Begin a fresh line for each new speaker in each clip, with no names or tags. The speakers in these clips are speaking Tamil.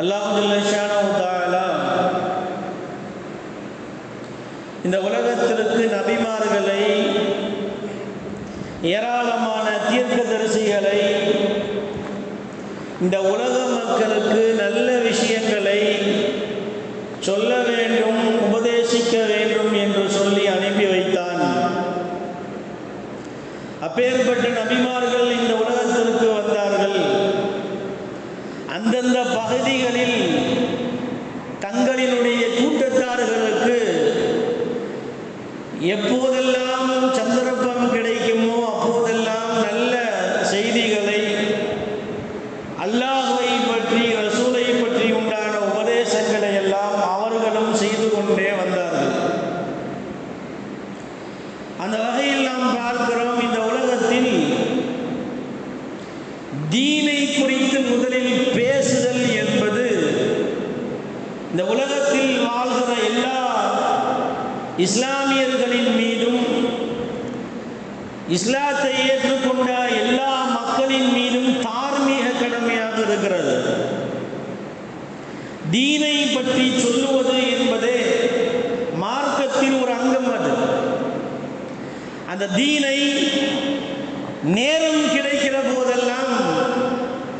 அல்லாஹுல்லா இந்த உலகத்திற்கு நபிமார்களை ஏராளமான தீர்க்கதரிசிகளை இந்த உலக மக்களுக்கு நல்ல விஷயங்களை சொல்ல வேண்டும் உபதேசிக்க வேண்டும் என்று சொல்லி அனுப்பி வைத்தான். அப்பேற்பட்ட நபிமார்கள் இந்த உலகத்திற்கு வந்தார்கள் அந்தந்த பகுதிகளில் தங்களினுடைய கூட்டத்தார்களுக்கு எப்போதெல்லாம் சந்தர்ப்பம் கிடைக்குமோ அப்போதெல்லாம் நல்ல செய்திகளை அல்லாஹை பற்றி ரசூலை பற்றி உண்டான உபதேசங்களை எல்லாம் அவர்களும் செய்து கொண்டே வந்தார்கள். அந்த வகையில் நாம் பார்க்கிறோம் இந்த உலகத்தில் தீனை குறித்து முதலில் பேசுதல் என்பது இந்த உலகத்தில் வாழ்கிற எல்லா இஸ்லாமியர்களின் மீதும் இஸ்லாத்தை ஏற்றுக்கொண்ட எல்லா மக்களின் மீதும் தார்மீக கடமையாக இருக்கிறது. தீனை பற்றி சொல்லுவது என்பதே மார்க்கத்தில் ஒரு அங்கம் அது. அந்த தீனை நேரம் கிடைக்கிற போதெல்லாம்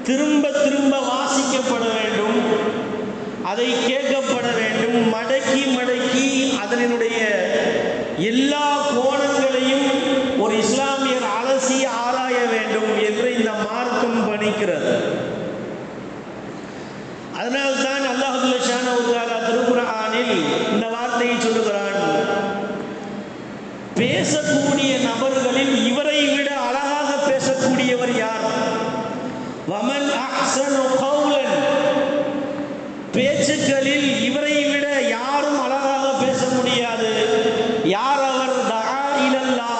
திரும்ப திரும்ப வாசிக்கப்பட வேண்டும். அதை கேட்கப்பட வேண்டும். மடக்கி மடக்கி அதனுடைய எல்லா கோணங்களையும் ஒரு இஸ்லாமியர் அலசி ஆராய வேண்டும் என்று இந்த மார்க்கம் பணிக்கிறது. அதனால்தான் அல்லாஹுல்லான திருக்குறானில் இந்த வார்த்தையை சொல்லுகிறான். பேசக்கூடிய நபர்களில் இவரை விட அழகாக பேசக்கூடியவர் யார்? வமன் அஹ்சனு கௌலன். பேச்சுக்களில் இவரை விட யார் அவர் தஆ இலல்லா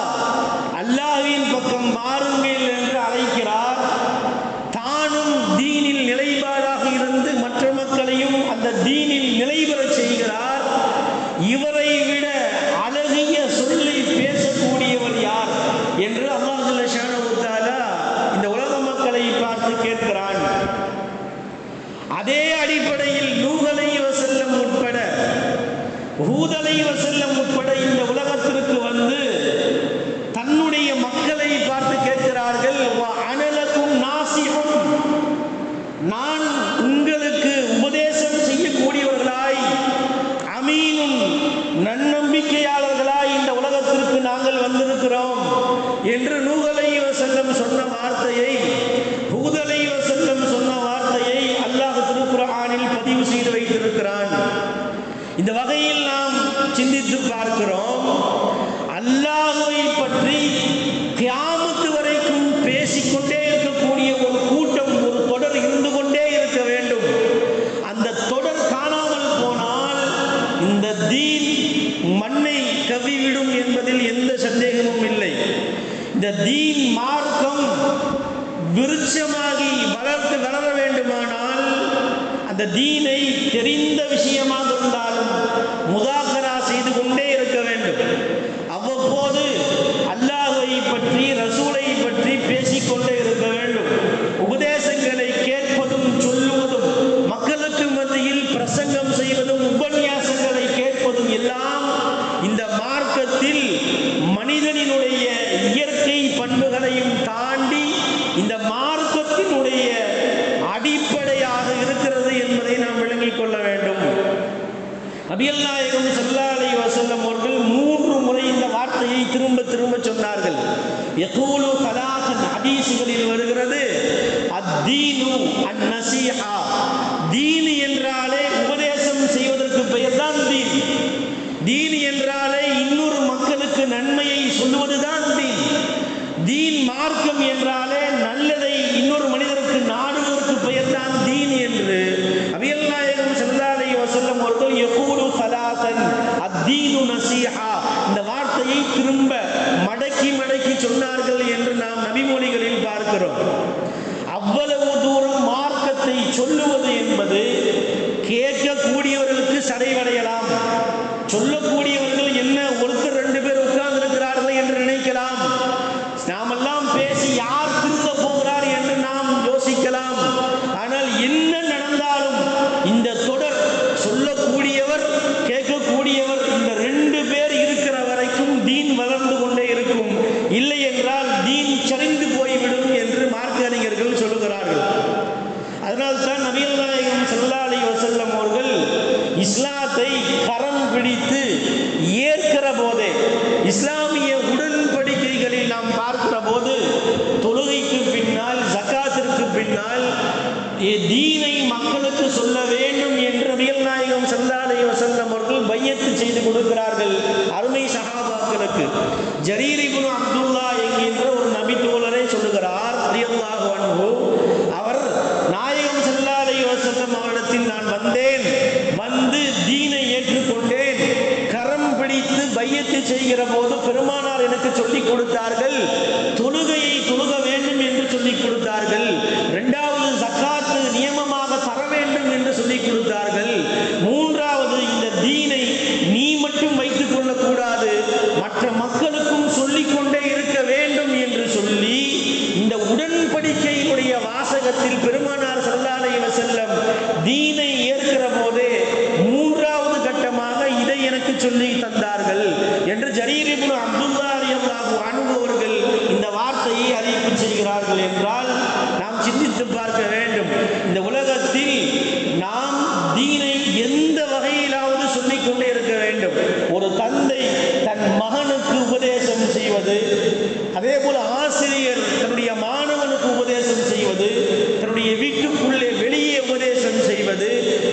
அல்லாஹ்வின் பக்கம் வாருங்கள் என்று அழைக்கிறார் தானும் தீனில் நிலைப்பாடாக இருந்து மற்ற மக்களையும் அந்த தீனில் நிலைபெறச் செய்கிறார் இவரை விட அழகிய சொல்லை பேசக்கூடியவர் யார் என்று அல்லாஹ் ஷானவுத்தாலா இந்த உலக மக்களை பார்த்து கேட்கிறான் அதே அடிப்படையில் நூகலை வசல்லம் உட்பட ஹூதலை வசல்லம் உட்பட இந்த உலகத்திற்கு வந்து தன்னுடைய மக்களை பார்த்து கேட்கிறார்கள் "வ அனலக்கும் நாசிகும் நான் உங்களுக்கு உபதேசம் செய்யக்கூடியவர்களாய் அமீனும் நன்னம்பிக்கையாளர்களாய் இந்த உலகத்திற்கு நாங்கள் வந்திருக்கிறோம் என்று நூகலை வசல்லம் சொன்ன வார்த்தையை ஹூதலை வசல்லம் சொன்ன வார்த்தையை அல்லாஹ் திருக்குர்ஆனில் பதிவு செய்து வைத்திருக்கிறான் இந்த வகையில் நாம் சிந்தித்து பார்க்கிறோம் அல்லாஹுவை பற்றி கியாமத்து வரைக்கும் பேசிக்கொண்டே இருக்கக்கூடிய ஒரு கூட்டம் ஒரு தொடர் இருந்து கொண்டே இருக்க வேண்டும் அந்த தொடர் காணாமல் போனால் இந்த தீன் மண்ணை கவிவிடும் என்பதில் எந்த சந்தேகமும் இல்லை இந்த தீன் மார்க்கம் விருட்சமாகி வளர்த்து வளர வேண்டுமானால் அந்த தீனை தெரிந்த விஷயமாக இருந்தாலும் முதாக செய்து கொண்டே இருக்க வேண்டும் அவ்வப்போது அல்லாஹை பற்றி ரசூலை பற்றி பேசிக்கொண்டே இருக்க வேண்டும் உபதேசங்களை கேட்பதும் சொல்லுவதும் மக்களுக்கு மத்தியில் பிரசங்கம் செய்வதும் உபன்யாசங்களை கேட்பதும் எல்லாம் இந்த மார்க்கத்தில் மனிதனினுடைய இயற்கை பண்புகளையும் தாண்டி இந்த மார்க்கத்தினுடைய அடிப்படையாக இருக்கிறது என்பதை நாம் விளங்கிக் கொள்ள வேண்டும் நபிகள் நாயகம் ஸல்லல்லாஹு அலைஹி வஸல்லம் அவர்கள் மூன்று முறை இந்த வார்த்தையை திரும்ப திரும்ப சொன்னார்கள் யகூலு தலாகன் ஹதீஸ்களில் வருகிறது அத்தீனு அந்நசீஹா தீன்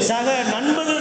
சக நண்பர்கள்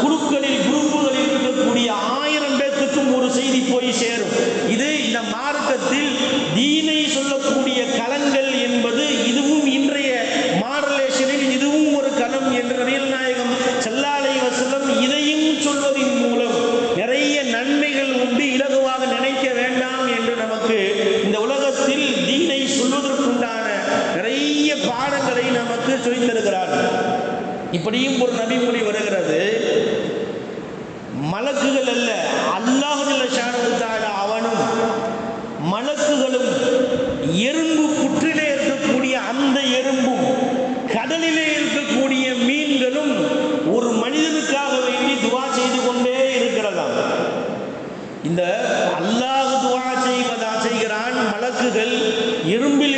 குழுக்களில் காதுகள் இரும்பில்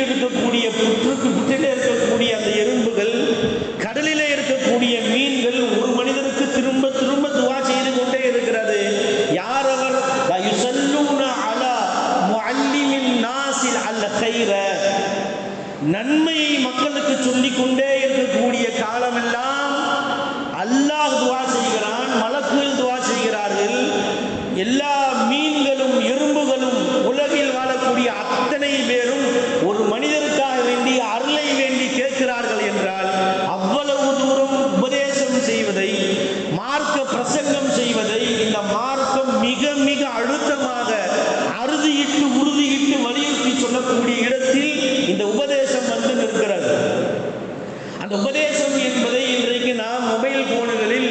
உபதேசம் என்பதை இன்றைக்கு நாம் மொபைல் போன்களில்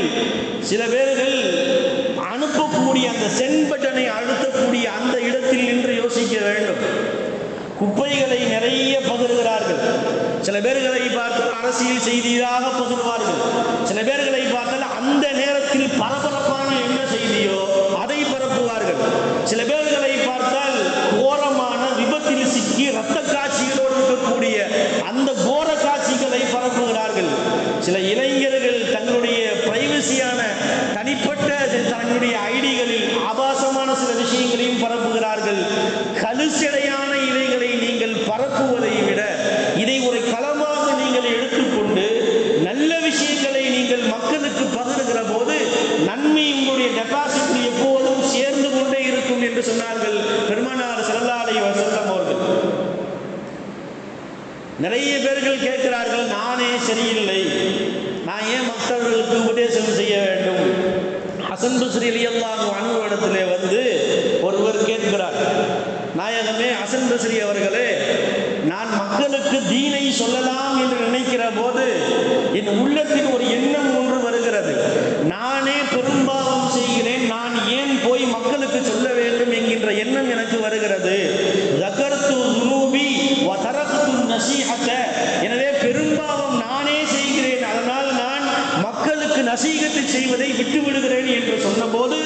சில பேர்கள் அனுப்பக்கூடிய அந்த சென்பட்டனை அழுத்தக்கூடிய அந்த இடத்தில் நின்று யோசிக்க வேண்டும். குப்பைகளை நிறைய பகிர்கிறார்கள். சில பேர்களை பார்த்து அரசியல் செய்தியாக பகிர்வார்கள். சில பேர்களை பார்த்தால் அந்த நேரத்தில் பரபரப்பான என்ன செய்தியோ அதை பரப்புவார்கள். சில பேர் நிறைய பேர்கள் கேட்கிறார்கள் நானே சரியில்லை. நான் ஏன் மற்றவர்களுக்கு உபதேசம் செய்ய வேண்டும்? அசன்பு ஸ்ரீலியல்லாங்க அனுபவத்திலே வந்து ஒருவர் கேட்கிறார் நாயகமே அசன்பு ஸ்ரீ அவர்களே நான் மக்களுக்கு தீனை சொல்லலாம் என்று நினைக்கிற போது என் உள்ளத்தில் ஒரு எண்ணம் ஒன்று வருகிறது. நானே பெரும்பாவம் செய்கிறேன். நான் ஏன் போய் மக்களுக்கு சொல்ல வேண்டும்? என்கின்ற எண்ணம் எனக்கு வருகிறது. தரகுத்து நசீகத்தை எனவே பெரும்பாவம் நானே செய்கிறேன். அதனால் நான் மக்களுக்கு நசீகத்தை செய்வதை விட்டு விடுகிறேன் என்று சொன்னபோது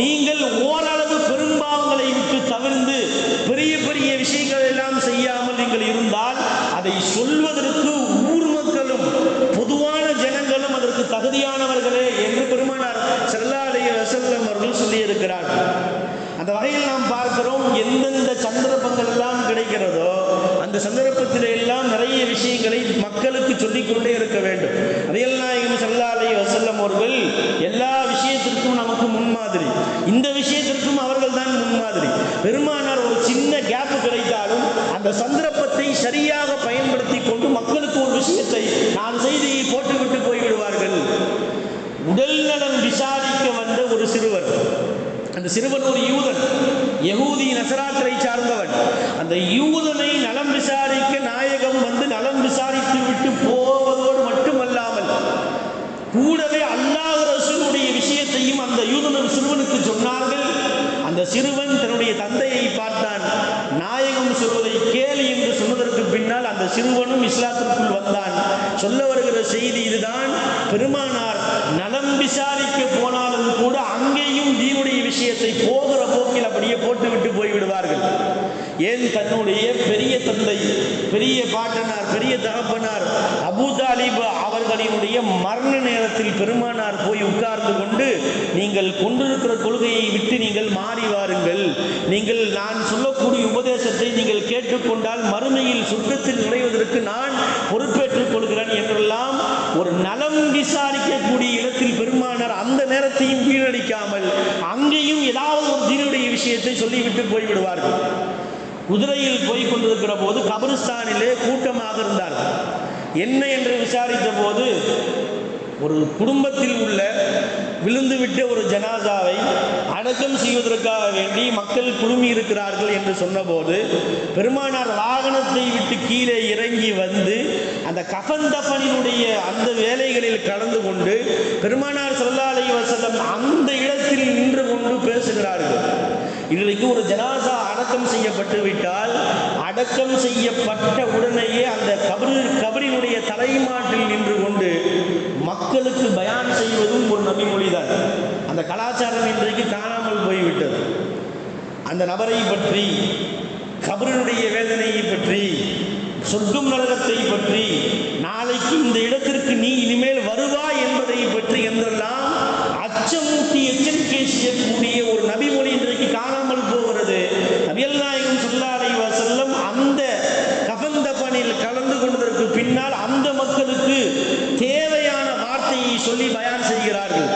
நீங்கள் ஓரளவு பெரும்பாவங்களை விட்டு தவிர்ந்து பெரிய பெரிய விஷயங்கள் எல்லாம் செய்யாமல் நீங்கள் இருந்தால் அதை சொல்வதற்கு ஊர் மக்களும் பொதுவான ஜனங்களும் அதற்கு தகுதியானவர்களே என்று பெருமானார் ஸல்லல்லாஹு வசல்லம் அவர்கள் சொல்லியிருக்கிறார்கள் அந்த வகையில் நாம் பார்க்கிறோம் எந்தெந்த சந்தர்ப்பங்கள் எல்லாம் கிடைக்கிறதோ அந்த சந்தர்ப்பத்தில் எல்லாம் நிறைய விஷயங்களை மக்களுக்கு சொல்லிக்கொண்டே இருக்க வேண்டும். அதையெல்லாம் நாயகம் ஸல்லல்லாஹு அலைஹி அவர்கள் எல்லா நமக்கு முன்மாதிரி. இந்த விஷயத்திற்கும் அவர்கள் தான் முன்மாதிரி. பெருமானார் ஒரு சின்ன கேப் கிடைத்தாலும் அந்த சந்தர்ப்பத்தை சரியாக பயன்படுத்தி கொண்டு மக்களுக்கு ஒரு விஷயத்தை நான் செய்தியை போட்டுவிட்டு போய்விடுவார்கள். உடல் நலம் விசாரிக்க வந்த ஒரு சிறுவர். அந்த சிறுவன் ஒரு யூதன். யகூதி நசராத்திரை சார்ந்தவன். அந்த யூதனை நலம் விசாரிக்க நாயகம் வந்து நலம் விசாரித்து விட்டு போ மட்டுமல்லாமல் கூடவே அல்லாஹ் ரசூலுடைய விஷயத்தையும் அந்த யூதனும் சிறுவனுக்கு சொன்னார்கள் அந்த சிறுவன் தன்னுடைய தந்தையை பார்த்தான். நாயகம் சொல்வதை கேளு என்று சொன்னதற்கு பின்னால் அந்த சிறுவனும் இஸ்லாத்திற்குள் வந்தான். சொல்ல வருகிற செய்தி இதுதான். பெருமானார் நலம் விசாரிக்க போனாலும் கூட அங்கேயும் தீனுடைய விஷயத்தை போகிற போக்கில் அப்படியே போட்டுவிட்டு போய்விடுவார்கள். ஏன் தன்னுடைய பெரிய தந்தை பெரிய பாட்டனார் பெரிய தகப்பனார் அபுதாலிப் அவர்களினுடைய மரண நேரத்தில் பெருமானார் போய் உட்கார்ந்து கொண்டு நீங்கள் கொண்டிருக்கிற கொள்கையை விட்டு நீங்கள் மாறி வாருங்கள். நீங்கள் நான் சொல்லக்கூடிய உபதேசத்தை நீங்கள் கேட்டுக்கொண்டால் மறுமையில் சுற்றத்தில் நுழைவதற்கு நான் பொறுப்பேற்றுக் கொள்கிறேன் என்றெல்லாம் ஒரு நலம் விசாரிக்கக்கூடிய இடத்தில் பெருமானார் அந்த நேரத்தையும் வீணடிக்காமல் அங்கேயும் ஏதாவது ஒரு தீனுடைய விஷயத்தை சொல்லிவிட்டு போய்விடுவார்கள். குதிரையில் போய் கொண்டிருக்கிற போது கபரிஸ்தானிலே கூட்டமாக இருந்தார்கள். என்ன என்று விசாரித்த போது ஒரு குடும்பத்தில் உள்ள விழுந்துவிட்ட ஒரு ஜனாசாவை அடக்கம் செய்வதற்காக வேண்டி மக்கள் குழுமி இருக்கிறார்கள் என்று சொன்னபோது பெருமானார் வாகனத்தை விட்டு கீழே இறங்கி வந்து அந்த கஃன் தஃபனினுடைய அந்த வேலைகளில் கலந்து கொண்டு பெருமானார் ஸல்லல்லாஹு வசதம் அந்த இடத்தில் நின்று கொண்டு பேசுகிறார்கள். இன்றைக்கு ஒரு ஜனாசா அடக்கம் செய்யப்பட்டு விட்டால் அடக்கம் செய்யப்பட்ட உடனேயே அந்த கபரு கபரினுடைய தலைமாட்டில் நின்று கொண்டு மக்களுக்கு பயான் செய்வதும் ஒரு நபிமொழிதான் அந்த கலாச்சாரம் இன்றைக்கு காணாமல் போய்விட்டது. அந்த நபரை பற்றி கபரினுடைய வேதனையை பற்றி சொர்க்கம் நரகத்தை பற்றி நாளைக்கு இந்த இடத்திற்கு நீ இனிமேல் வருவாய் என்பதை பற்றி என்றெல்லாம் அச்சமூட்டி எச்சரிக்கை செய்யக்கூடிய ஒரு நபி இன்றைக்கு காணாமல் போகிறது நபியல் நாயகம் சொல்லாரை செல்லம் அந்த கஃபந்த பணியில் கலந்து கொண்டதற்கு பின்னால் அந்த மக்களுக்கு தேவையான வார்த்தையை சொல்லி பயான் செய்கிறார்கள்.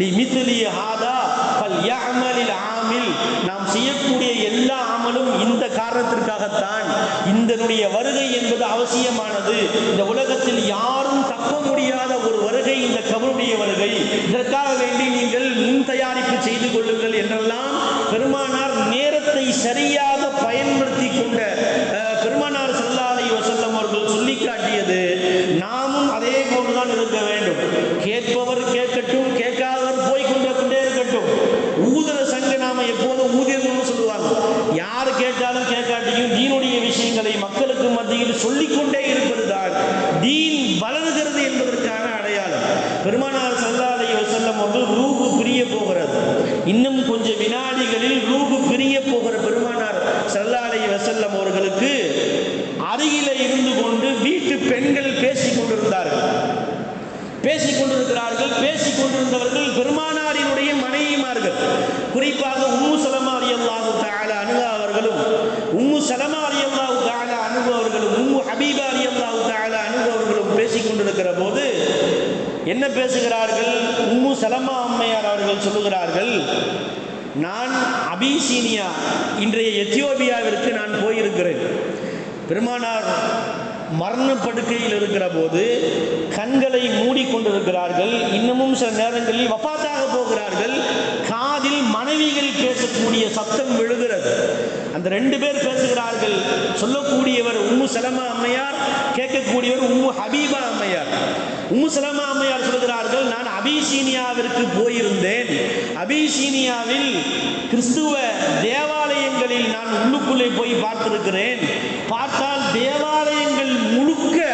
லி மித்லி ஹாதா ஃபல் யஅமலில் ஆமில். நாம் செய்யக்கூடிய எல்லா அமலும் இந்த காரணத்திற்காகத்தான். இதனுடைய வருகை என்பது அவசியமானது. இந்த உலகத்தில் யாரும் தப்ப முடியாத ஒரு வருகை இந்த கபருடைய வருகை. இதற்காக வேண்டி நீங்கள் முன் தயாரிப்பு செய்து கொள்ளுங்கள் என்றெல்லாம் பெருமானார் நேரத்தை சரியாக பயன்படுத்தி கொண்ட பெருமானார் ஸல்லல்லாஹு வஸல்லம் அவர்கள் சொல்லி காட்டியது நாமும் அதே போன்றுதான் இருக்க வேண்டும் கேட்பவர் கேட்கட்டும் கேட்காதவர் போய் கொண்டு கொண்டே இருக்கட்டும் ஊதுற சங்க நாம எப்போதும் ஊதியணும்னு சொல்லுவாங்க யார் கேட்டாலும் கேட்காட்டியும் தீனுடைய விஷயங்களை மக்களுக்கு மத்தியில் சொல்லிக்கொண்டே இருப்பதுதான் தீன் வளருகிறது என்பதற்கான அடையாளம் பெருமானார் ஸல்லல்லாஹு அலைஹி வஸல்லம் அவர்கள் ரூபு பிரிய போகிறது இன்னும் கொஞ்சம் வினாடிகளில் ரூபு பிரிய போகிற பெருமானார் ஸல்லல்லாஹு அலைஹி வஸல்லம் அவர்களுக்கு அருகில இருந்து கொண்டு வீட்டு பெண்கள் பேசிக் கொண்டிருந்தார்கள் பேசிக் கொண்டிருக்கிறார்கள் பேசிக் கொண்டிருந்தவர்கள் பெருமானாரினுடைய மனைவிமார்கள் குறிப்பாக உம்மு சலமா அலியல்லாஹு தஆலா அனுகா அவர்களும் உம்மு சலமா அலியல்லாஹு தஆலா அனுகு அவர்களும் உம்மு ஹபீபா அலியல்லாஹு தஆலா அனுகு அவர்களும் பேசிக் கொண்டிருக்கிற போது என்ன பேசுகிறார்கள் உம்மு அம்மையார் அவர்கள் சொல்லுகிறார்கள் நான் அபிசீனியா இன்றைய எத்தியோபியாவிற்கு நான் போயிருக்கிறேன். பெருமானார் மரண படுக்கையில் இருக்கிற போது கண்களை மூடிக்கொண்டிருக்கிறார்கள். இன்னமும் சில நேரங்களில் வப்பாத்தாக போகிறார்கள். காதில் மனைவிகள் பேசக்கூடிய சத்தம் விழுகிறது. அந்த ரெண்டு பேர் பேசுகிறார்கள் சொல்லக்கூடியவர் உம்மு சலமா அம்மையார் கேட்கக்கூடியவர் உம்மு ஹபீபா அம்மையார். உம்முசலமா அம்மையார் சொல்கிறார்கள் நான் அபிசீனியாவிற்கு போயிருந்தேன். அபிசீனியாவில் கிறிஸ்துவ தேவாலயங்களில் நான் உள்ளுக்குள்ளே போய் பார்த்திருக்கிறேன். பார்த்தால் தேவாலயங்கள் முழுக்க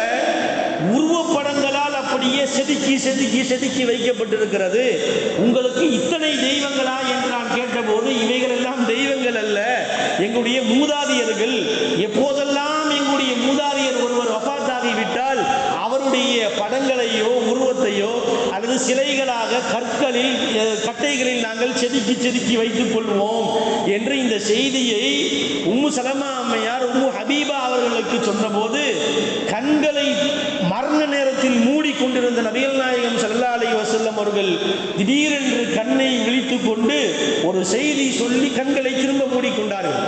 உருவப்படங்களால் அப்படியே செதுக்கி செதுக்கி செதுக்கி வைக்கப்பட்டிருக்கிறது. உங்களுக்கு இத்தனை தெய்வங்களா? என்று நான் கேட்டபோது இவைகள் எல்லாம் தெய்வங்கள் அல்ல. எங்களுடைய மூதாதியர்கள் எப்போதெல்லாம் அல்லது சிலைகளாக கற்களில் கட்டைகளில் நாங்கள் செதுக்கி செதுக்கி வைத்துக் கொள்வோம் என்று இந்த செய்தியை உம்மு சலமா அம்மையார் உம்மு ஹபீபா அவர்களுக்கு சொன்னபோது கண்களை மரண நேரத்தில் மூடிக்கொண்டிருந்த நபிகள் நாயகம் சல்லா அலி வசல்லம் அவர்கள் திடீரென்று கண்ணை விழித்துக் கொண்டு ஒரு செய்தி சொல்லி கண்களை திரும்ப மூடிக்கொண்டார்கள்.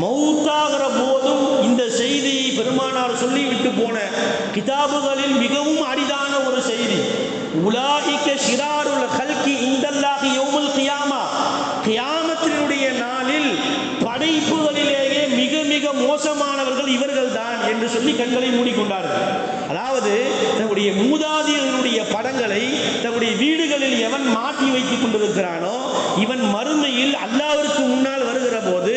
மௌத்தாகிற போதும் இந்த செய்தியை பெருமானார் சொல்லிவிட்டு போன கிதாபுகளில் மிகவும் அரிதான ஒரு செய்தி. உலாஹிக்க ஷிராருல் ஹல்கி இந்தல்லாஹி யௌமுல் கியாமா. கியாமத்தினுடைய நாளில் படைப்புகளிலேயே மிக மிக மோசமானவர்கள் இவர்கள் தான் என்று சொல்லி கண்களை மூடிக்கொண்டார்கள். அதாவது தன்னுடைய மூதாதியர்களுடைய படங்களை தன்னுடைய வீடுகளில் எவன் மாற்றி வைத்துக் கொண்டிருக்கிறானோ இவன் மறு அல்லாவிற்கு முன்னால் வருகிற போது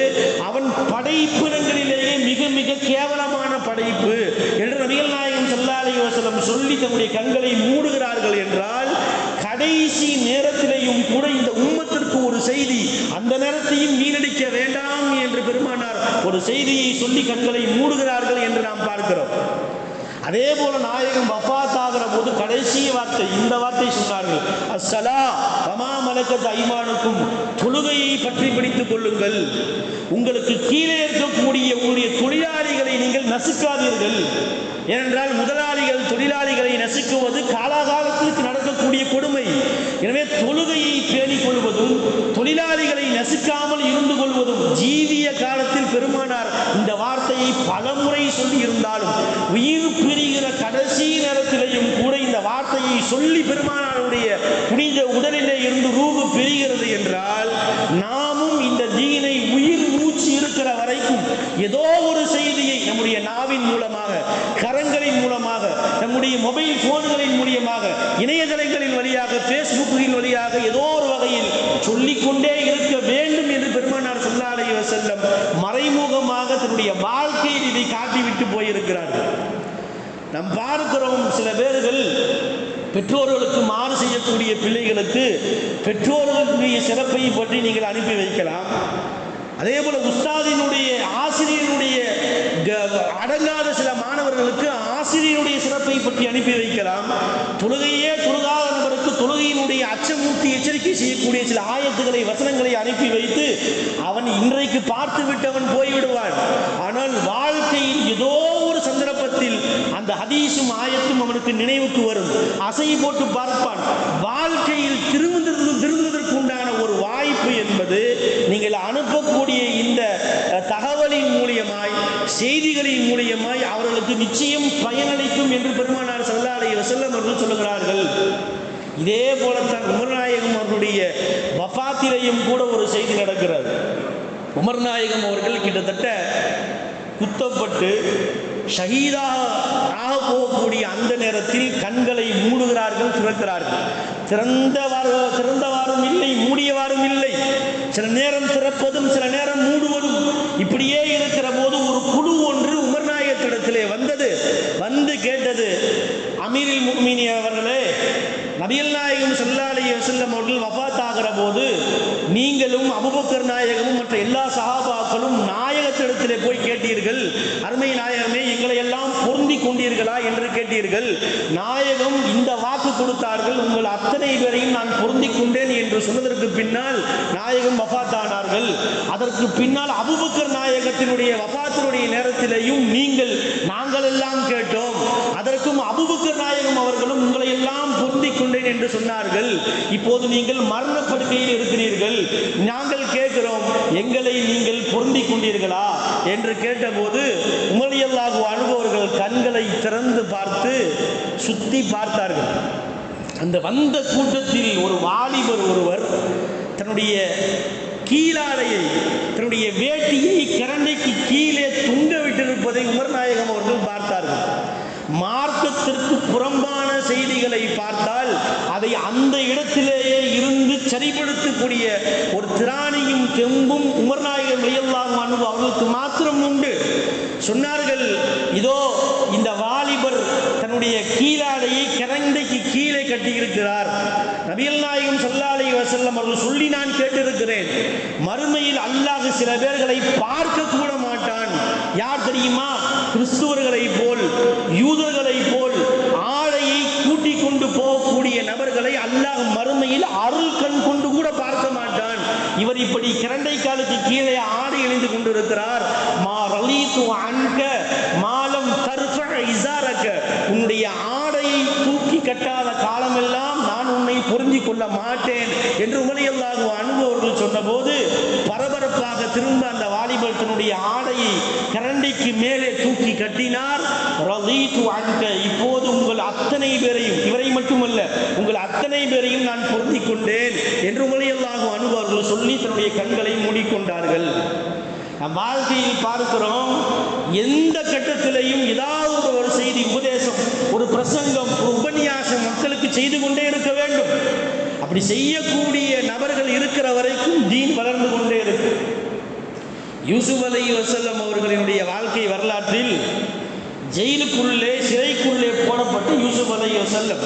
அவன் படைப்பினங்களிலேயே மிக மிக கேவலமான படைப்பு என்று நபிகள் நாயகம் ஸல்லல்லாஹு அலைஹி வஸல்லம் சொல்லி தன்னுடைய கண்களை மூடுகிறார்கள் என்றால் கடைசி நேரத்திலேயும் கூட இந்த உம்மத்திற்கு ஒரு செய்தி அந்த நேரத்தையும் வீணடிக்க வேண்டாம் என்று பெருமானார் ஒரு செய்தியை சொல்லி கண்களை மூடுகிறார்கள் என்று நாம் பார்க்கிறோம். அதே போல நாயகம் வஃபாத் ஆகிற போது கடைசி வார்த்தை இந்த வார்த்தை சொன்னார்கள் அஸ்ஸலா ரமா மலக்கத் ஐமானுக்கும் தொழுகையை பற்றி பிடித்துக் கொள்ளுங்கள். உங்களுக்கு கீழே இருக்கக்கூடிய உங்களுடைய தொழிலாளிகளை நீங்கள் நசுக்காதீர்கள். ஏனென்றால் முதலாளிகள் தொழிலாளிகளை நசுக்குவது காலாகாலத்திற்கு நடக்கக்கூடிய கொடுமை. எனவே தொழுகையை பேணிக் கொள்வதும் தொழிலாளிகளை நசுக்காமல் இருந்து கொள்வதும் ஜீவி வார்த்தையை பலமுறை சொல்லி இருந்தாலும் உயிர் பிரிகிற கடைசி நேரத்திலையும் கூட இந்த வார்த்தையை சொல்லி பெருமானாருடைய புனித உடலிலே இருந்து ரூபு பிரிகிறது என்றால் நாமும் இந்த தீனை உயிர் மூச்சு இருக்கிற வரைக்கும் ஏதோ ஒரு செய்தியை நம்முடைய நாவின் மூலமாக கரங்களின் மூலமாக நம்முடைய மொபைல் போன்களின் மூலியமாக இணையதளங்களின் வழியாக பேஸ்புக்கின் வழியாக ஏதோ ஒரு வகையில் சொல்லிக்கொண்டே விட்டு போயிருக்கிறார்கள். நம் பார்க்கிறோம் சில பேர்கள் பெற்றோர்களுக்கு மாறு செய்யக்கூடிய பிள்ளைகளுக்கு பெற்றோர்களுடைய சிறப்பை பற்றி நீங்கள் அனுப்பி வைக்கலாம். அதே போல உஸ்தாதினுடைய ஆசிரியருடைய அடங்காத சில மாணவர்களுக்கு ஆசிரியருடைய சிறப்பை பற்றி அனுப்பி வைக்கலாம். தொழுகையே தொழுகாத நபருக்கு தொழுகையினுடைய அச்சமூர்த்தி எச்சரிக்கை செய்யக்கூடிய சில ஆயத்துக்களை வசனங்களை அனுப்பி வைத்து அவன் இன்றைக்கு பார்த்து விட்டவன் போய்விடுவான். ஆனால் வாழ்க்கையில் ஏதோ ஒரு சந்தர்ப்பத்தில் அந்த ஹதீஸும் ஆயத்தும் அவனுக்கு நினைவுக்கு வரும். அசை போட்டு பார்ப்பான். வாழ்க்கையில் திரும்புவதற்கு திரும்புவதற்கு உண்டான ஒரு வாய்ப்பு என்பது நீங்கள் அனுப்பக்கூடிய இந்த தகவலின் மூலியமாய் செய்திகளின் மூலியமாக நிச்சயம் பயனளிக்கும் என்று பெருமானார் சல்லாலை வசல்லம் அவர்கள் சொல்லுகிறார்கள். இதே போலத்தான் உமர்நாயகம் அவர்களுடைய வஃபாத்திலையும் கூட ஒரு செய்தி நடக்கிறது. உமர்நாயகம் அவர்கள் கிட்டத்தட்ட குத்தப்பட்டு ஷஹீதாக ஆக போகக்கூடிய அந்த நேரத்தில் கண்களை மூடுகிறார்கள் திறக்கிறார்கள். திறந்தவாறு திறந்தவாறும் இல்லை மூடியவாறும் இல்லை. சில நேரம் திறப்பதும் சில நேரம் மூடுவதும் இப்படியே இருக்கிற போது ஒரு குழு ஒன்று உமர்நாயகத்திடத்திலே வந்தது வந்து கேட்டது. அமீரில் முக்மினி அவர்களே நபியல் நாயகம் ஸல்லல்லாஹு வசல்லம் அவர்கள் வஃபாத் ஆகிற போது நீங்களும் அபுபக்கர் நாயகமும் மற்ற எல்லா சஹாபாக்களும் நாயகத்திடத்திலே போய் கேட்டீர்கள் அருமை நாயகமே எங்களை எல்லாம் பொருந்தி கொண்டீர்களா என்று கேட்டீர்கள். நாயகம் இந்த வாக்கு கொடுத்தார்கள் உங்கள் அத்தனை பேரையும் நான் பொருந்தி கொண்டேன் என்று சொன்னதற்கு பின்னால் நாயகம் வஃபாத் அதற்கு பின்னால் அபுபக்கர் நாயகத்தினுடைய வஃபாத்தினுடைய நேரத்திலேயும் நீங்கள் நாங்கள் எல்லாம் கேட்டோம். அதற்கும் அபுபக்கர் நாயகம் அவர்களும் உங்களை எல்லாம் பொருந்தி கொண்டேன் என்று சொன்னார்கள். இப்போது நீங்கள் மரணப்படுக்கையில் இருக்கிறீர்கள். நாங்கள் கேட்கிறோம் எங்களை நீங்கள் பொருந்தி கொண்டீர்களா? என்று கேட்டபோது உமலியல்லாகு அனுபவர்கள் கண்களை திறந்து பார்த்து சுத்தி பார்த்தார்கள். அந்த வந்த கூட்டத்தில் ஒரு வாலிபர் ஒருவர் தன்னுடைய கீழாடையை தன்னுடைய வேட்டியை கிரண்டைக்கு கீழே துண்ட விட்டிருப்பதை உமர்நாயகம் அவர்கள் பார்த்தார்கள். மார்க்கத்திற்கு புறம்பான செய்திகளை பார்த்தால் அதை அந்த இடத்திலேயே இருந்து சரிப்படுத்தக்கூடிய ஒரு திராணியும் தெம்பும் உமர்நாயகர் வெளியெல்லாம் அனுபவம் அவர்களுக்கு மாத்திரம் உண்டு. சொன்னார்கள் இதோ இந்த வாலிபர் தன்னுடைய கீழாடையை கரண்டைக்கு கீழே கட்டியிருக்கிறார். நபியல் நாயகம் சொல்லாலை வசல்லம் அவர்கள் சொல்லி நான் கேட்டிருக்கிறேன் மறுமையில் அல்லாஹ் சில பேர்களை பார்க்க கூட மாட்டான். யார் தெரியுமா? கிறிஸ்துவர்களை போல் யூதர்களை போல் ஆடையை கூட்டிக் கொண்டு போகக்கூடிய நபர்களை அல்லாஹ் மறுமையில் அருள் கண் கொண்டு கூட பார்க்க மாட்டான் இவர் இப்படி கிரண்டை காலுக்கு கீழே ஆடை அணிந்து கொண்டிருக்கிறார் மா ரலீது அன்க மாலம் தர்ஃப இசாரக்க உன்னுடைய ஆடையை தூக்கி கட்டாத காலமெல்லாம் நான் உன்னை பொருந்திக் கொள்ள மாட்டேன் என்று உமரையல்லாக அனுபவர்கள் சொன்னபோது பரபரப்பாக திரும்ப அந்த வாலிபர் தன்னுடைய ஆடையை கரண்டிக்கு மேலே தூக்கி கட்டினார். இப்போது உங்கள் அத்தனை பேரையும் இவரை மட்டுமல்ல உங்கள் அத்தனை பேரையும் நான் பொருந்தி கொண்டேன் என்று உமரையல்லாக அனுபவர்கள் சொல்லி தன்னுடைய கண்களை மூடிக்கொண்டார்கள். நம் வாழ்க்கையில் பார்க்கிறோம் எந்த கட்டத்திலையும் ஏதாவது ஒரு செய்தி உபதேசம் ஒரு பிரசங்கம் ஒரு உபன்யாசம் மக்களுக்கு செய்து கொண்டே இருக்க வேண்டும். அப்படி செய்யக்கூடிய நபர்கள் இருக்கிற வரைக்கும் தீன் வளர்ந்து கொண்டே இருக்கு. யூசுப் அலி வசல்லம் அவர்களினுடைய வாழ்க்கை வரலாற்றில் ஜெயிலுக்குள்ளே சிறைக்குள்ளே போடப்பட்டு யூசுப் அலி வசல்லம்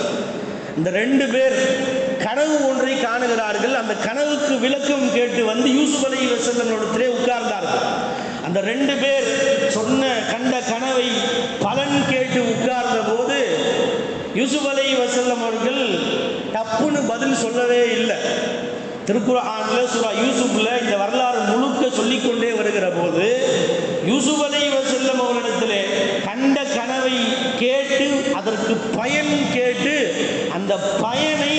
இந்த ரெண்டு பேர் கனவு ஒன்றை காணுகிறார்கள். அந்த கனவுக்கு விளக்கம் கேட்டு வந்து யூசுப் அலி வசல்லமிடத்திலே உட்கார்ந்தார்கள். அந்த ரெண்டு பேர் சொன்ன கண்ட கனவை பலன் கேட்டு உட்கார்ந்த போது யூசுப் அலை வசல்லம் அவர்கள் டப்புன்னு பதில் சொல்லவே இல்லை. திருக்குறான்ல சுரா யூசுப்ல இந்த வரலாறு முழுக்க சொல்லிக்கொண்டே வருகிற போது யூசுப் அலை வசல்லம் அவர்களிடத்திலே கண்ட கனவை கேட்டு அதற்கு பயன் கேட்டு அந்த பயனை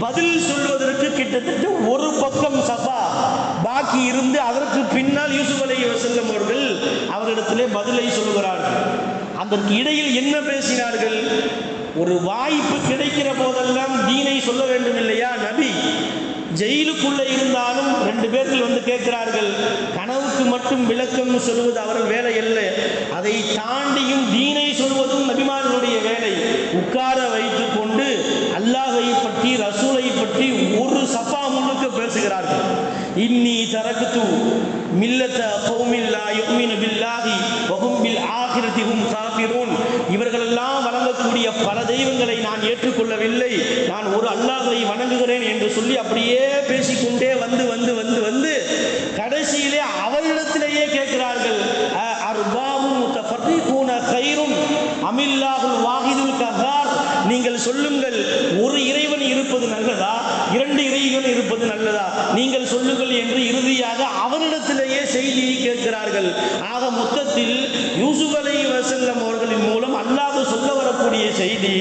பதில் சொல்வதற்கு கிட்டத்தட்ட ஒரு பக்கம் சபா பாக்கி இருந்து அதற்கு பின்னால் யூசுப் அலை வசல்லம் அவர்கள் அவரிடத்திலே பதிலை சொல்கிறார்கள் அதற்கு இடையில் என்ன பேசினார்கள்? ஒரு வாய்ப்பு கிடைக்கிற போதெல்லாம் தீனை சொல்ல வேண்டும் இல்லையா நபி? ஜெயிலுக்குள்ளே இருந்தாலும் ரெண்டு பேர்கள் வந்து கேட்கிறார்கள் கனவுக்கு மட்டும் விளக்கம் சொல்வது அவர்கள் வேலை அல்ல. அதை தாண்டியும் தீனை சொல்வதும் நபிமார்களுடைய வேலை. உட்கார வைத்து கொண்டு அல்லாஹை பற்றி ரசூலை பற்றி ஒரு சபா முழுக்க பேசுகிறார்கள். இன்னி தரக்குத்து மில்லத்த கௌமில்லா யுமினு பில்லாஹி வஹும் பில் ஆகிரதி பல தெய்வங்களை நான் ஏற்றுக்கொள்ளவில்லை. நான் ஒரு அல்லாஹை வணங்குகிறேன் என்று சொல்லி அப்படியே பேசிக்கொண்டே வந்து வந்து வந்து வந்து கடைசியிலே அவரிடத்திலேயே கேட்கிறார்கள். நீங்கள் சொல்லுங்கள் ஒரு இறைவன் இருப்பது நல்லதா? இரண்டு இறைவன் இருப்பது நல்லதா? நீங்கள் சொல்லுங்கள் என்று இறுதியாக அவரிடத்திலேயே செய்தியை கேட்கிறார்கள். ஆக மொத்தத்தில் யூசுப் அலை வசல்லம் அவர்களின் மூலம் அல்லாது சொல்ல வரக்கூடிய செய்தி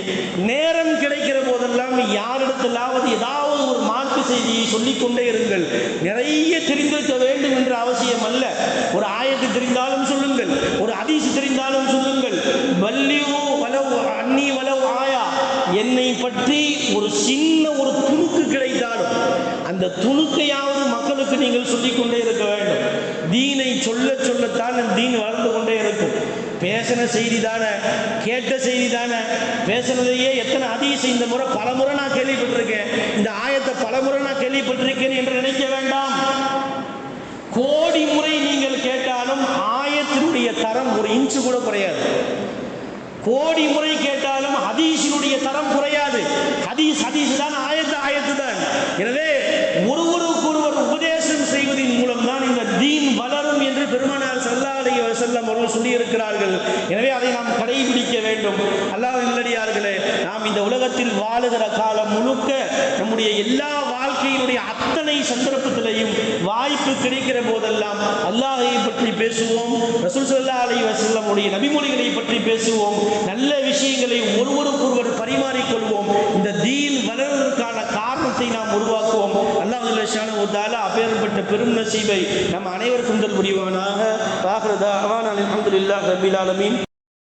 நேரம் கிடைக்கிற போதெல்லாம் யாரிடத்திலாவது ஏதாவது ஒரு மாற்று செய்தியை சொல்லிக்கொண்டே இருங்கள். நிறைய தெரிந்திருக்க வேண்டும் என்ற அவசியம் அல்ல. ஒரு ஆயத்து தெரிந்தாலும் சொல்லுங்கள் ஒரு அதிசு தெரிந்தாலும் சொல்லுங்கள். வள்ளியூர் என்னை பற்றி ஒரு சின்ன ஒரு துணுக்கு கிடைத்தாலும் அந்த துணுக்கையாவது மக்களுக்கு நீங்கள் சொல்லிக்கொண்டே இருக்க வேண்டும். தீனை சொல்ல சொல்லத்தான் தீன் வளர்ந்து கொண்டே இருக்கும். பேசின செய்தி தானே கேட்ட செய்தி தானே பேசினதையே எத்தனை அதிகம் இந்த முறை பல முறை நான் கேள்விப்பட்டிருக்கேன். இந்த ஆயத்தை பல முறை நான் கேள்விப்பட்டிருக்கேன் என்று நினைக்க வேண்டாம். கோடி முறை நீங்கள் கேட்டாலும் ஆயத்தினுடைய தரம் ஒரு இன்ச்சு கூட குறையாது. கோடி முறை கேட்டாலும் ஹதீஸினுடைய தரம் குறையாது. ஹதீஸ் ஹதீஸ் தான் ஆயத்து ஆயத்து தான் எனவே ஒருவருக்கொருவர் உபதேசம் செய்வதன் மூலம் தான் இந்த தீன் வளரும் என்று பெருமானார் ஸல்லல்லாஹு அலைஹி வஸல்லம் அவர்கள் சொல்லியிருக்கிறார்கள். எனவே அதை நாம் கடைபிடிக்க வேண்டும். அல்லாஹ் நல்லடியார்களே நாம் இந்த உலகத்தில் வாழுகிற காலம் முழுக்க நம்முடைய எல்லா வாழ்க்கையினுடைய அத்தனை சந்தர்ப்பத்திலையும் வாய்ப்பு கிடைக்கிற போதெல்லாம் அல்லாஹை பற்றி பேசுவோம் ரசூல் ஸல்லல்லாஹு அலைஹி வஸல்லம் நபிமொழிகளை பற்றி பேசுவோம் நல்ல விஷயங்களை ஒருவருக்கொருவர் பரிமாறிக்கொள்வோம் இந்த தீன் வளர்வதற்கான காரணத்தை நாம் உருவாக்குவோம். அல்லாஹ் ஷானு அப்பேற்பட்ட பெரும் நசீபை நம் அனைவருக்கும் தல் முடிவானாக வாஹ்ரதா அவான் அல்ஹம்துலில்லாஹ்